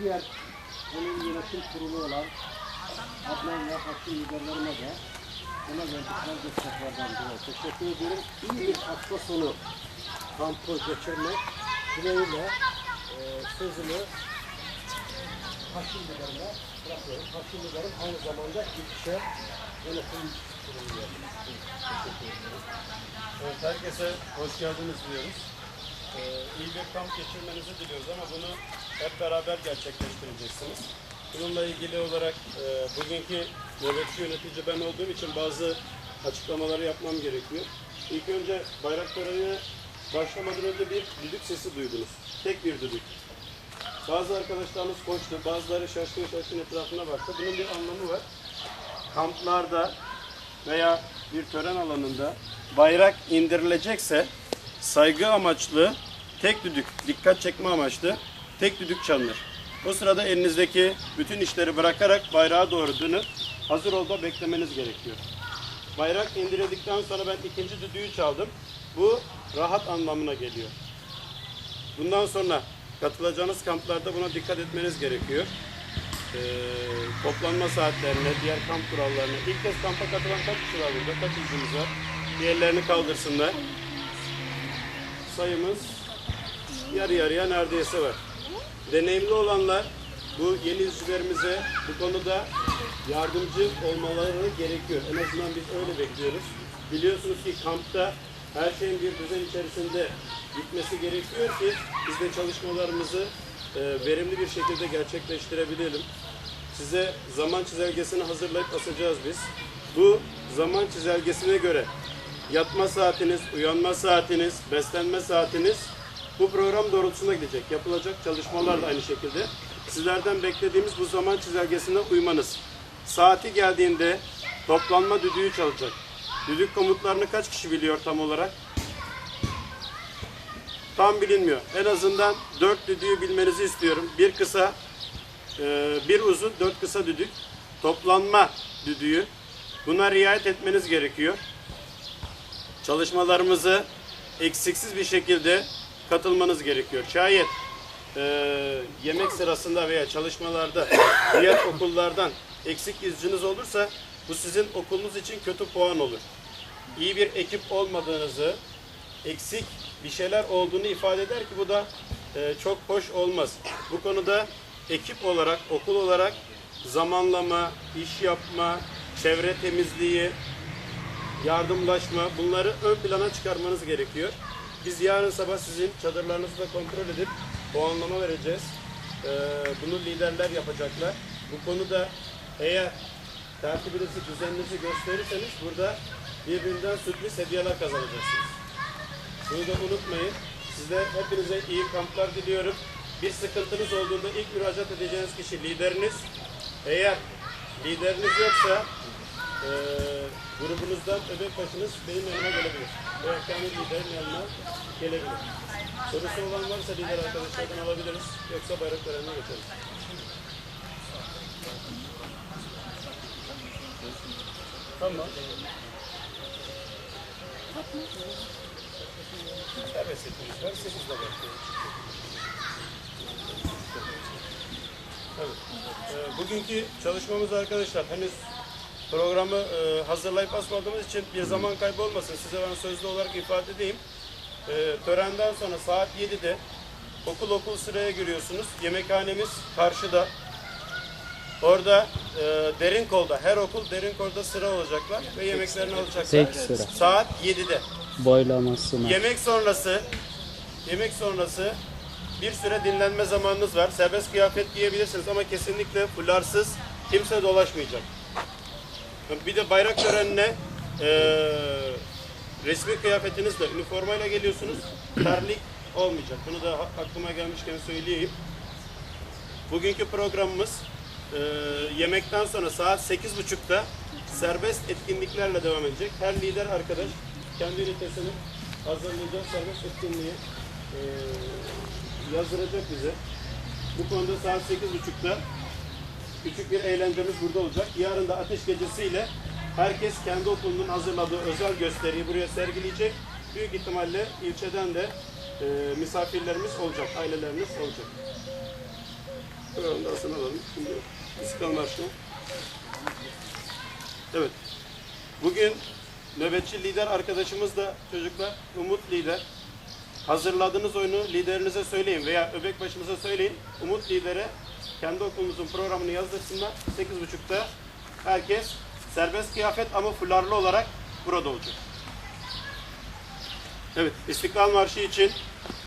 diğer onun yönetim kurulu olan Adnan ve Hakkı liderlerime de buna verdikleri desteklerden dolayı teşekkür ediyorum. İyi bir hafta sonu kampı geçirmek dileğiyle e, sözümü Hakkı liderime bırakıyorum. Hakkı liderim aynı zamanda ilçe yönetim kurulu üyesi. Teşekkür ederim. Evet, herkese hoş geldiniz diyoruz. Ee, iyi bir kamp geçirmenizi diliyoruz ama bunu hep beraber gerçekleştireceksiniz. Bununla ilgili olarak e, bugünkü nöbetçi yönetici ben olduğum için bazı açıklamaları yapmam gerekiyor. İlk önce bayrak törenine başlamadan önce bir düdük sesi duydunuz. Tek bir düdük. Bazı arkadaşlarımız koştu, bazıları şaşkın şaşkın etrafına baktı. Bunun bir anlamı var. Kamplarda veya bir tören alanında bayrak indirilecekse saygı amaçlı tek düdük, dikkat çekme amaçlı tek düdük çalınır. O sırada elinizdeki bütün işleri bırakarak bayrağa doğru dönüp hazır olda beklemeniz gerekiyor. Bayrak indirildikten sonra ben ikinci düdüğü çaldım. Bu rahat anlamına geliyor. Bundan sonra katılacağınız kamplarda buna dikkat etmeniz gerekiyor. Ee, toplanma saatlerine, diğer kamp kurallarına. İlk kez kampa katılan kaç kişi var burada? Kaç izimiz var? Bir ellerini kaldırsınlar. Sayımız yarı yarıya neredeyse var. Deneyimli olanlar bu yeni izcilerimize bu konuda yardımcı olmaları gerekiyor. En azından biz öyle bekliyoruz. Biliyorsunuz ki kampta her şeyin bir düzen içerisinde gitmesi gerekiyor ki biz de çalışmalarımızı e, verimli bir şekilde gerçekleştirebilelim. Size zaman çizelgesini hazırlayıp asacağız biz. Bu zaman çizelgesine göre yatma saatiniz, uyanma saatiniz, beslenme saatiniz bu program doğrultusunda gidecek. Yapılacak çalışmalar da aynı şekilde. Sizlerden beklediğimiz bu zaman çizelgesine uymanız. Saati geldiğinde toplanma düdüğü çalacak. Düdük komutlarını kaç kişi biliyor tam olarak? Tam bilinmiyor. En azından dört düdüğü bilmenizi istiyorum. Bir kısa, e, bir uzun, dört kısa düdük. Toplanma düdüğü. Buna riayet etmeniz gerekiyor. Çalışmalarımızı eksiksiz bir şekilde katılmanız gerekiyor. Şayet e, yemek sırasında veya çalışmalarda diğer okullardan eksik izciniz olursa bu sizin okulunuz için kötü puan olur. İyi bir ekip olmadığınızı, eksik bir şeyler olduğunu ifade eder ki bu da e, çok hoş olmaz. Bu konuda ekip olarak, okul olarak zamanlama, iş yapma, çevre temizliği, yardımlaşma bunları ön plana çıkarmanız gerekiyor. Biz yarın sabah sizin çadırlarınızı da kontrol edip puanlama vereceğiz. Ee, bunu liderler yapacaklar. Bu konuda eğer tertibinizi, düzeninizi gösterirseniz burada birbirinden sürpriz hediyeler kazanacaksınız. Bunu da unutmayın. Size hepinize iyi kamplar diliyorum. Bir sıkıntınız olduğunda ilk müracaat edeceğiniz kişi lideriniz. Eğer lideriniz yoksa eee grubunuzdan öbek başınız benim yanıma gelebilir. Kendi liderin yanına gelebilir. Sorusu olan varsa lider arkadaşlardan alabiliriz. Yoksa bayrak törenine geçeriz. Tamam. Serbest etimiz var. Sekizde başlıyor. Evet. Ee, bugünkü çalışmamız arkadaşlar henüz programı e, hazırlayıp asmadığımız için bir zaman kaybı olmasın. Size ben sözlü olarak ifade edeyim. Ee, törenden sonra saat 7'de okul okul sıraya giriyorsunuz. Yemekhanemiz karşıda. Orada e, derin kolda, her okul derin kolda sıra olacaklar ve yemeklerini alacaklar. Tek sıra. Saat 7'de. Boylamasına. Yemek sonrası yemek sonrası bir süre dinlenme zamanınız var. Serbest kıyafet giyebilirsiniz ama kesinlikle fularsız kimse dolaşmayacak. Bir de bayrak törenine eee, resmi kıyafetinizle, üniformayla geliyorsunuz. Terlik olmayacak. Bunu da aklıma gelmişken söyleyeyim. Bugünkü programımız eee, yemekten sonra saat 8.30'da serbest etkinliklerle devam edecek. Her lider arkadaş kendi ünitesini hazırlayacak serbest etkinliği eee, yazdıracak bize. Bu konuda saat 8.30'da küçük bir eğlencemiz burada olacak. Yarın da ateş gecesiyle herkes kendi okulunun hazırladığı özel gösteriyi buraya sergileyecek. Büyük ihtimalle ilçeden de eee, misafirlerimiz olacak, ailelerimiz olacak. Tamam da alalım. Şimdi İstiklal. Evet. Bugün nöbetçi lider arkadaşımız da çocuklar Umut Lider. Hazırladığınız oyunu liderinize söyleyin veya öbek başımıza söyleyin. Umut Lider'e kendi okulumuzun programını yazdırsınlar. 8.30'da herkes serbest kıyafet ama fularlı olarak burada olacak. Evet, İstiklal Marşı için